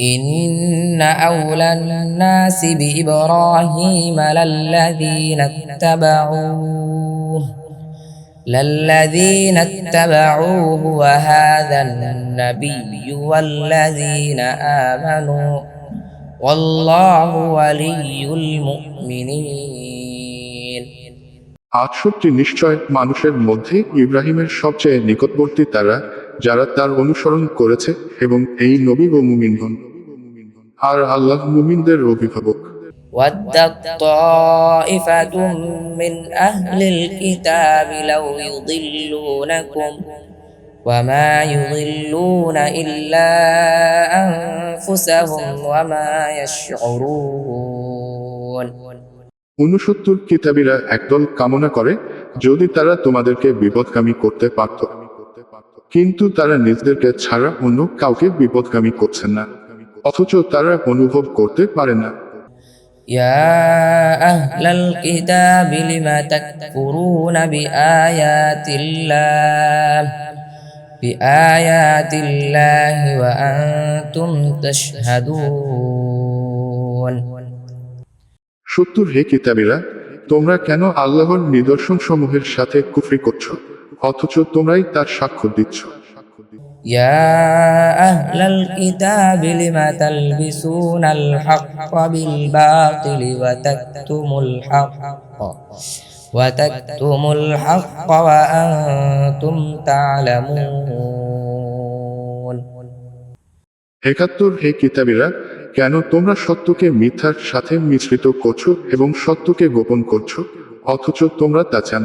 إن أولى الناس بإبراهيم للذين اتبعوه للذين اتبعوه وهذا النبي والذين آمنوا والله ولي المؤمنين আটষট্টি নিশ্চয় মানুষের মধ্যে ইব্রাহিমের সবচেয়ে নিকটবর্তী তারা যারা তার অনুসরণ করেছে এবং এই নবী ও মুমিনগণ আর আল্লাহ মুমিনদের অভিভাবক ودت طائفة من أهل الكتاب لو يضلونكم وما يضلون إلا أنفسهم وما يشعرون ঊনসত্তর কিতাবীরা একদল কামনা করে যদি তারা তোমাদেরকে বিপদগামী করতে পারত কিন্তু তারা নিজেদেরকে ছাড়া অন্য কাউকে বিপদগামী করছে না অথচ তারা অনুভব করতে পারে না يا أهل الكتاب لم تكفرون بآيات الله بآيات الله وأنتم تشهدون সত্তর হে কিতাবীরা তোমরা কেন আল্লাহর নিদর্শন সমূহের সাথে কুফরি করছো অথচ তোমরাই তার সাক্ষ্য দিচ্ছ يا أهل الكتاب لم تلبسون الحق بالباطل وتكتموا الحق وتكتموا الحق وأنتم تعلمون একাত্তর হে কিতাবীরা কেন তোমরা সত্যকে মিথ্যার সাথে মিশ্রিত করছো এবং সত্যকে গোপন করছো অথচ তোমরা তা চান